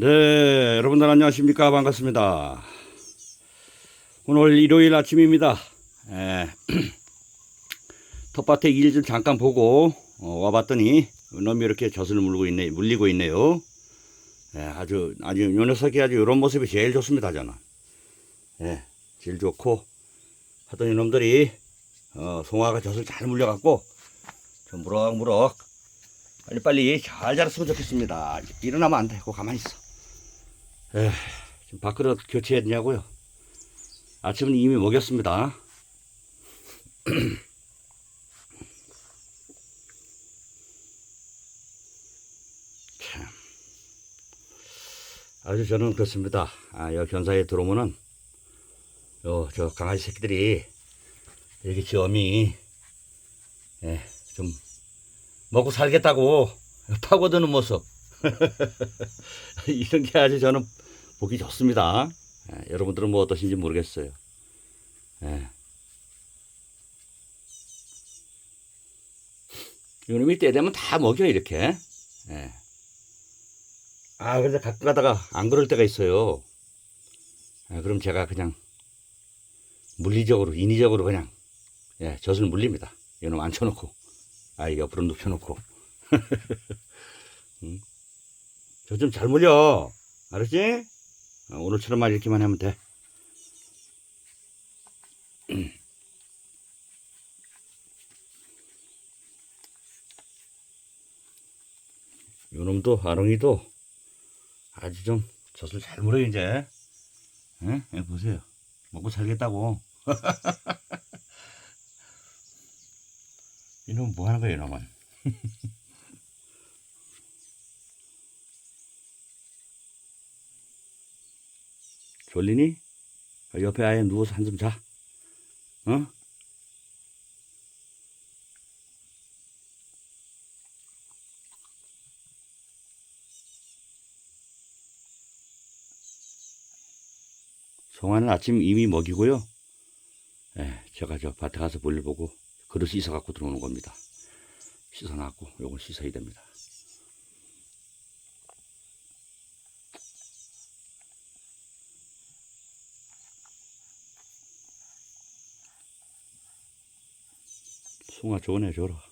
네, 여러분들 안녕하십니까? 반갑습니다. 오늘 일요일 아침입니다. 에, 텃밭에 일 좀 잠깐 보고 어, 와봤더니 놈이 이렇게 젖을 물고 있네, 물리고 있네요. 예, 아주 아주 요 녀석이 아주 이런 모습이 제일 좋습니다, 저는. 예, 제일 좋고 하더니 놈들이 어, 송아가 젖을 잘 물려갖고 좀 무럭무럭 빨리빨리 잘 자랐으면 좋겠습니다. 일어나면 안 돼. 고 가만히 있어. 에, 지금 밥그릇 교체해야 되냐고요? 아침은 이미 먹였습니다. 참. 아주 저는 그렇습니다. 아, 여기 견사에 들어오면은, 요, 저 강아지 새끼들이, 이렇게 지엄이, 예, 좀, 먹고 살겠다고 파고드는 모습. 이런 게 아주 저는 보기 좋습니다. 예, 여러분들은 뭐 어떠신지 모르겠어요. 예. 요놈이 때 되면 다 먹여, 이렇게. 예. 아, 그래서 가끔 가다가 안 그럴 때가 있어요. 아, 그럼 제가 그냥 물리적으로, 인위적으로 그냥, 예, 젖을 물립니다. 요놈 앉혀놓고. 아, 옆으로 눕혀놓고. 응? 저좀 잘 물려. 알았지? 어, 오늘처럼만 이렇게만 하면 돼. 요놈도, 아롱이도 아주 좀 젖을 잘 물어요, 이제. 예? 예, 보세요. 먹고 살겠다고. 이놈 뭐 하는 거야, 이놈은. 졸리니? 옆에 아예 누워서 한숨 자. 어? 송아는 아침 이미 먹이고요. 예, 제가 저 밭에 가서 볼일 보고 그릇 씻어 갖고 들어오는 겁니다. 씻어놨고 요걸 씻어야 됩니다. 송아 좋네 줘라.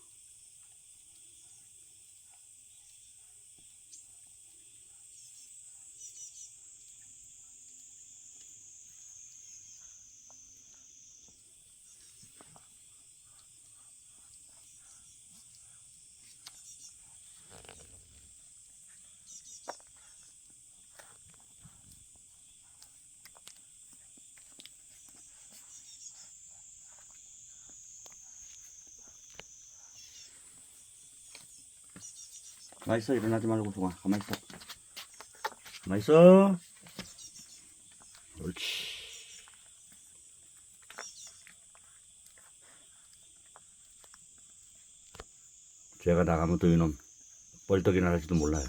가만 있어 일어나지 말고 송아 가만 있어. 가만 있어. 옳지. 제가 나가면 또 이놈 뻘떡이 나갈지도 몰라요.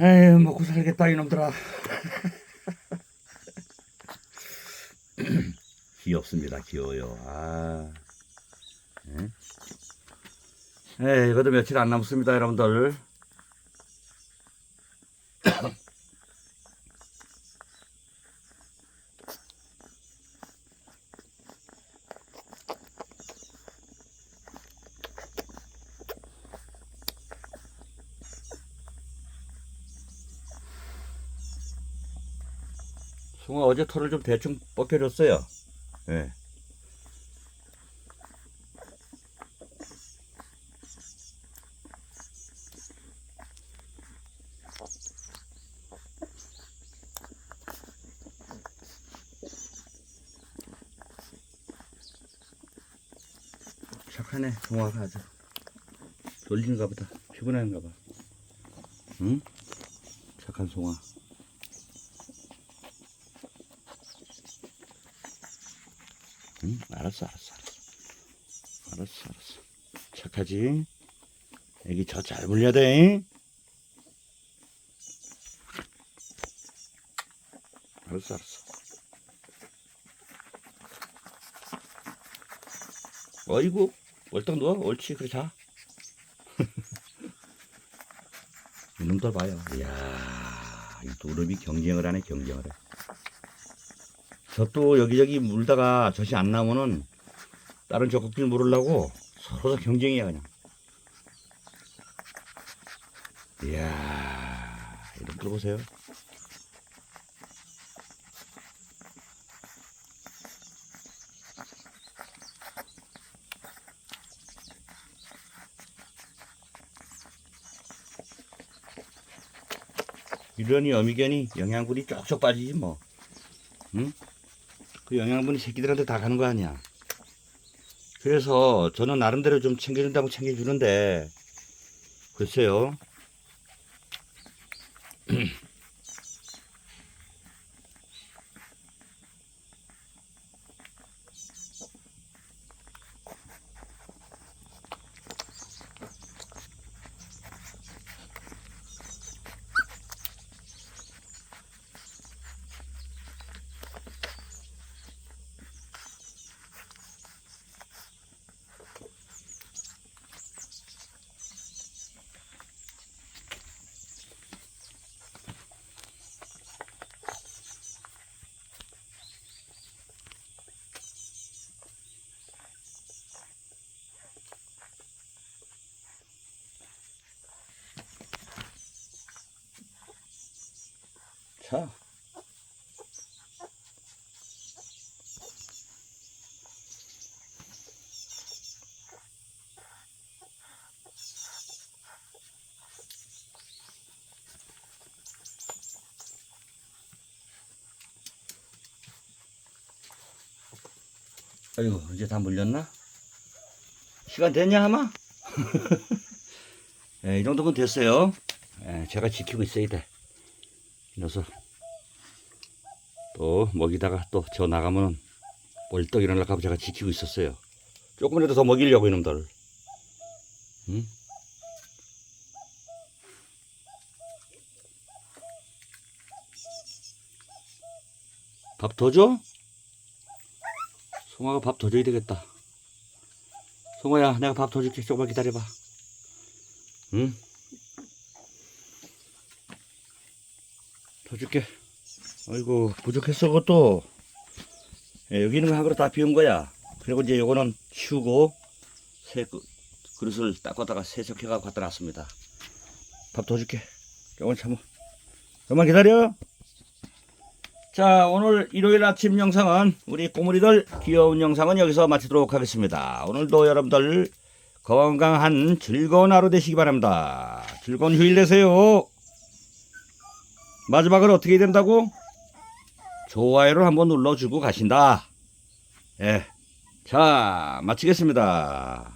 에이 먹고 살겠다 이놈들아. 귀엽습니다. 귀여워요. 아. 예. 에 이것도 며칠 안 남았습니다, 여러분들. 송아 어제 털을 좀 대충 벗겨줬어요. 예. 착하네, 동화가 아주. 놀리는가 보다. 피곤한가 봐. 응? 착한 송아. 응? 알았어, 알았어, 알았어. 알았어, 알았어. 착하지? 애기 저 잘 물려야 돼. 알았어, 알았어. 어이구, 월떡 누워 옳지 그래 자 이놈들 봐요 이야 이 두릅이 경쟁을 하네 경쟁을 해 저또 여기저기 물다가 젖이 안 나오면은 다른 적국들 물으려고 서로 다 경쟁이야 그냥 이야 이놈들 보세요 이러니 어미견이 영양분이 쪽쪽 빠지지 뭐. 응? 그 영양분이 새끼들한테 다 가는 거 아니야. 그래서 저는 나름대로 좀 챙겨준다고 챙겨주는데 글쎄요. 자. 아이고 이제 다 물렸나? 시간 됐냐 아마? 예, 이 정도면 됐어요. 예, 제가 지키고 있어야 돼. 이 녀석 또 먹이다가 또 저 나가면은 벌떡 일어날까봐 제가 지키고 있었어요. 조금이라도 더 먹이려고 이놈들. 응? 밥 더 줘? 송아가 밥 더 줘야 되겠다. 송아야, 내가 밥 더 줄게. 조금만 기다려봐. 응? 더 줄게. 아이고, 부족했어, 그것도. 예, 여기 있는 거 한 그릇 다 비운 거야. 그리고 이제 요거는 치우고, 새 그, 그릇을 닦아다가 세척해가지고 갖다 놨습니다. 밥 더 줄게. 조금 참아. 조금만 기다려. 자, 오늘 일요일 아침 영상은 우리 꼬물이들 귀여운 영상은 여기서 마치도록 하겠습니다. 오늘도 여러분들 건강한 즐거운 하루 되시기 바랍니다. 즐거운 휴일 되세요. 마지막으로 어떻게 된다고? 좋아요를 한번 눌러주고 가신다. 예. 자, 마치겠습니다.